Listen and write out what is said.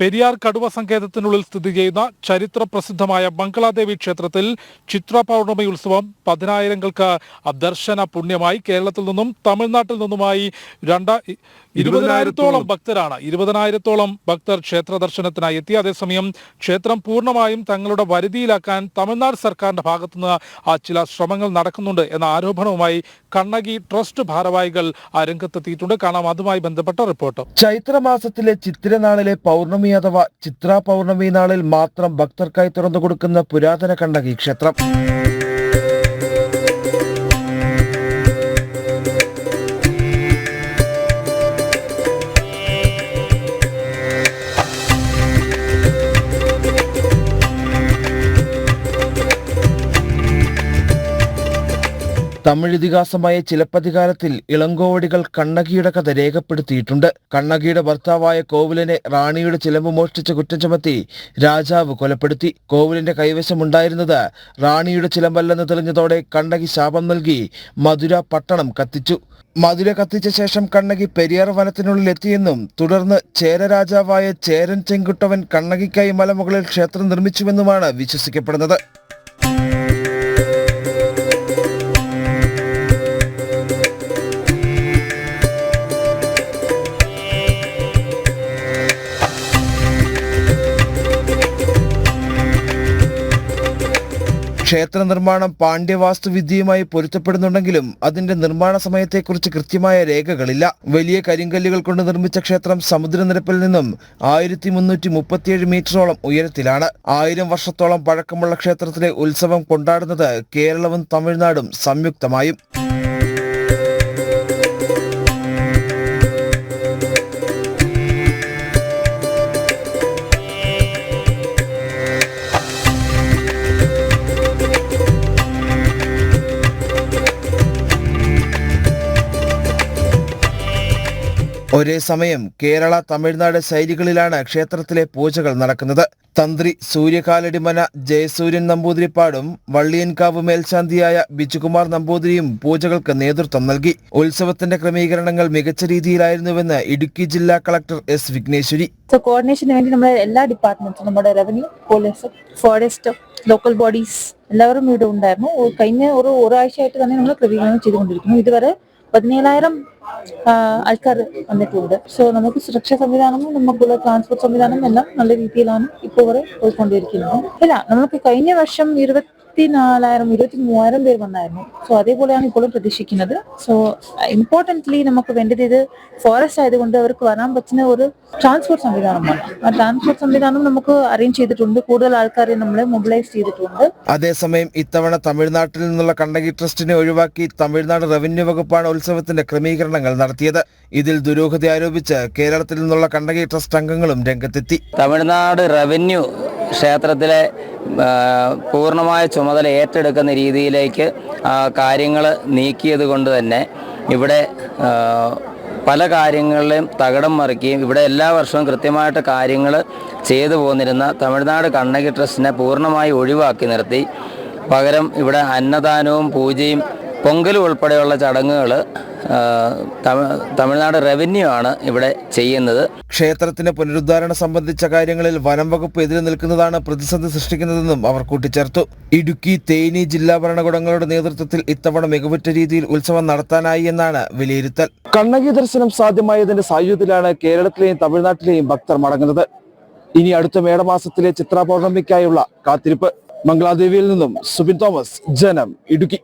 പെരിയാർ കടുവ സങ്കേതത്തിനുള്ളിൽ സ്ഥിതി ചെയ്യുന്ന ചരിത്ര പ്രസിദ്ധമായ ബംഗ്ലാദേവി ക്ഷേത്രത്തിൽ ചിത്ര പൗർണമി ഉത്സവം പതിനായിരങ്ങൾക്ക് ദർശന പുണ്യമായി കേരളത്തിൽ നിന്നും തമിഴ്നാട്ടിൽ നിന്നുമായി രണ്ട ഇരുപതിനായിരത്തോളം ഭക്തരാണ്. ഇരുപതിനായിരത്തോളം ഭക്തർ ക്ഷേത്ര ദർശനത്തിനായി എത്തി. അതേസമയം ക്ഷേത്രം പൂർണമായും തങ്ങളുടെ വരുതിയിലാക്കാൻ തമിഴ്നാട് സർക്കാരിന്റെ ഭാഗത്തുനിന്ന് ആ ചില ശ്രമങ്ങൾ നടക്കുന്നുണ്ട് എന്ന ആരോപണവുമായി കണ്ണകി ട്രസ്റ്റ് ഭാരവാഹികൾ ആ രംഗത്തെത്തിയിട്ടുണ്ട്. കാണാം. അതുമായി ബന്ധപ്പെട്ട റിപ്പോർട്ട്. ചൈത്രമാസത്തിലെ ചിത്രനാളിലെ പൗർണമി അഥവാ ചിത്ര പൗർണമി നാളിൽ മാത്രം ഭക്തർക്കായി തുറന്നു കൊടുക്കുന്ന പുരാതന കണ്ണകി ക്ഷേത്രം. തമിഴ് ഇതിഹാസമായ ചിലപ്പതികാരത്തിൽ ഇളങ്കോവടികൾ കണ്ണകിയുടെ കഥ രേഖപ്പെടുത്തിയിട്ടുണ്ട്. കണ്ണകിയുടെ ഭർത്താവായ കോവിലിനെ റാണിയുടെ ചിലമ്പ് മോഷ്ടിച്ച കുറ്റം ചുമത്തി രാജാവ് കൊലപ്പെടുത്തി. കോവിലിന്റെ കൈവശമുണ്ടായിരുന്നത് റാണിയുടെ ചിലമ്പല്ലെന്ന് തെളിഞ്ഞതോടെ കണ്ണകി ശാപം നൽകി മധുര പട്ടണം കത്തിച്ചു. മധുര കത്തിച്ച ശേഷം കണ്ണകി പെരിയാർ വനത്തിനുള്ളിൽ എത്തിയെന്നും തുടർന്ന് ചേര രാജാവായ ചേരൻ ചെങ്കുട്ടവൻ കണ്ണകിക്കായി മലമുകളിൽ ക്ഷേത്രം നിർമ്മിച്ചുവെന്നുമാണ് വിശ്വസിക്കപ്പെടുന്നത്. ക്ഷേത്ര നിർമ്മാണം പാണ്ഡ്യവാസ്തുവിദ്യയുമായി പൊരുത്തപ്പെടുന്നുണ്ടെങ്കിലും അതിന്റെ നിർമ്മാണ സമയത്തെക്കുറിച്ച് കൃത്യമായ രേഖകളില്ല. വലിയ കരിങ്കല്ലുകൾ കൊണ്ട് നിർമ്മിച്ച ക്ഷേത്രം സമുദ്രനിരപ്പിൽ നിന്നും ആയിരത്തി മുന്നൂറ്റി മുപ്പത്തിയേഴ് മീറ്ററോളം ഉയരത്തിലാണ്. ആയിരം വർഷത്തോളം പഴക്കമുള്ള ക്ഷേത്രത്തിലെ ഉത്സവം കൊണ്ടാടുന്നത് കേരളവും തമിഴ്നാടും സംയുക്തമായും. ഒരേ സമയം കേരള തമിഴ്നാട് ശൈലികളിലാണ് ക്ഷേത്രത്തിലെ പൂജകൾ നടക്കുന്നത്. തന്ത്രി സൂര്യകാലടിമന ജയസൂര്യൻ നമ്പൂതിരിപ്പാടും വള്ളിയൻകാവ് മേൽശാന്തിയായ ബിജുകുമാർ നമ്പൂതിരിയും പൂജകൾക്ക് നേതൃത്വം നൽകി. ഉത്സവത്തിന്റെ ക്രമീകരണങ്ങൾ മികച്ച രീതിയിലായിരുന്നുവെന്ന് ഇടുക്കി ജില്ലാ കളക്ടർ എസ് വിഘ്നേശ്വരി. കോർഡിനേഷന് വേണ്ടി നമ്മുടെ എല്ലാ ഡിപ്പാർട്ട്മെന്റ്സും നമ്മുടെ revenue police forest local bodies എല്ലാവരും ഇവിടെ ഉണ്ടായിരുന്നു. കഴിഞ്ഞ ഒരു ഒരാഴ്ചയായിട്ട് തന്നെ നമ്മൾ ക്രമീകരണം ചെയ്തുകൊണ്ടിരിക്കുന്നു. ഇതുവരെ പതിനേഴായിരം ആൾക്കാർ വന്നിട്ടുണ്ട്. സോ നമുക്ക് സുരക്ഷാ സംവിധാനവും നമുക്കുള്ള ട്രാൻസ്പോർട്ട് സംവിധാനം എല്ലാം നല്ല രീതിയിലാണ് ഇപ്പോൾ വരെ പോയിക്കൊണ്ടിരിക്കുന്നത്. ഇല്ല നമുക്ക് കഴിഞ്ഞ വർഷം ഇരുപത്തി ഇരുപത്തിനാലായിരം ഇരുപത്തി മൂവായിരം പേർ വന്നായിരുന്നു. സോ അതേപോലെയാണ് ഇപ്പോഴും പ്രതീക്ഷിക്കുന്നത്. സോ ഇമ്പോർട്ടന്റ്ലി നമുക്ക് വേണ്ടത് ഇത് ഫോറസ്റ്റ് ആയതുകൊണ്ട് അവർക്ക് വരാൻ പറ്റുന്ന ഒരു ട്രാൻസ്പോർട്ട് സംവിധാനമാണ്. ആ ട്രാൻസ്പോർട്ട് സംവിധാനം നമുക്ക് അറേഞ്ച് ചെയ്തിട്ടുണ്ട്. കൂടുതൽ ആൾക്കാരെ നമ്മൾ മൊബിലൈസ് ചെയ്തിട്ടുണ്ട്. അതേസമയം ഇത്തവണ തമിഴ്നാട്ടിൽ നിന്നുള്ള കണ്ടകി ട്രസ്റ്റിനെ ഒഴിവാക്കി തമിഴ്നാട് റവന്യൂ വകുപ്പാണ് ഉത്സവത്തിന്റെ ക്രമീകരണങ്ങൾ നടത്തിയത്. ഇതിൽ ദുരൂഹത ആരോപിച്ച് കേരളത്തിൽ നിന്നുള്ള കണ്ടകി ട്രസ്റ്റ് അംഗങ്ങളും രംഗത്തെത്തി. തമിഴ്നാട് റവന്യൂ ക്ഷേത്രത്തിലെ പൂർണമായ ചുമതല ഏറ്റെടുക്കുന്ന രീതിയിലേക്ക് കാര്യങ്ങൾ നീക്കിയത് കൊണ്ട് തന്നെ ഇവിടെ പല കാര്യങ്ങളിലും തകിടം മറിക്കുകയും ഇവിടെ എല്ലാ വർഷവും കൃത്യമായിട്ട് കാര്യങ്ങൾ ചെയ്തു പോന്നിരുന്ന തമിഴ്നാട് കണ്ണകി ട്രസ്റ്റിനെ പൂർണമായി ഒഴിവാക്കി നിർത്തി. പകരം ഇവിടെ അന്നദാനവും പൂജയും പൊങ്കലും ഉൾപ്പെടെയുള്ള ചടങ്ങുകൾ തമിഴ്നാട് റവന്യൂ ആണ് ഇവിടെ ചെയ്യുന്നത്. ക്ഷേത്രത്തിന്റെ പുനരുദ്ധാരണ സംബന്ധിച്ച കാര്യങ്ങളിൽ വനം വകുപ്പ് എതിരെ നിൽക്കുന്നതാണ് പ്രതിസന്ധി സൃഷ്ടിക്കുന്നതെന്നും അവർ കൂട്ടിച്ചേർത്തു. ഇടുക്കി തേനി ജില്ലാ ഭരണകൂടങ്ങളുടെ നേതൃത്വത്തിൽ ഇത്തവണ മികവുറ്റ രീതിയിൽ ഉത്സവം നടത്താനായി എന്നാണ് വിലയിരുത്തൽ. കണ്ണകി ദർശനം സാധ്യമായതിന്റെ സാഹചര്യത്തിലാണ് കേരളത്തിലെയും തമിഴ്നാട്ടിലെയും ഭക്തർ മടങ്ങുന്നത്. ഇനി അടുത്ത മേടമാസത്തിലെ ചിത്രാപൗർണമിക്കായുള്ള കാത്തിരിപ്പ്. മംഗളാദേവിയിൽ നിന്നും സുബിൻ തോമസ് ജനം ഇടുക്കി.